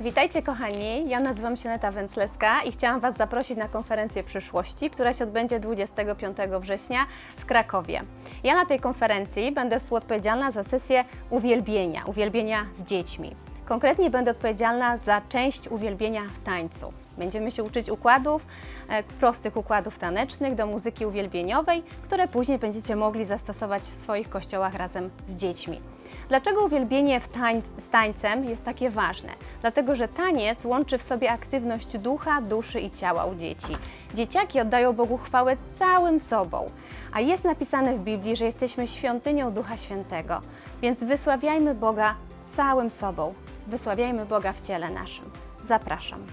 Witajcie kochani, ja nazywam się Neta Węclecka i chciałam Was zaprosić na konferencję przyszłości, która się odbędzie 25 września w Krakowie. Ja na tej konferencji będę współodpowiedzialna za sesję uwielbienia, uwielbienia z dziećmi. Konkretnie będę odpowiedzialna za część uwielbienia w tańcu. Będziemy się uczyć układów, e, prostych układów tanecznych do muzyki uwielbieniowej, które później będziecie mogli zastosować w swoich kościołach razem z dziećmi. Dlaczego uwielbienie w tań z tańcem jest takie ważne? Dlatego, że taniec łączy w sobie aktywność ducha, duszy i ciała u dzieci. Dzieciaki oddają Bogu chwałę całym sobą, a jest napisane w Biblii, że jesteśmy świątynią Ducha Świętego, więc wysławiajmy Boga całym sobą, wysławiajmy Boga w ciele naszym. Zapraszam.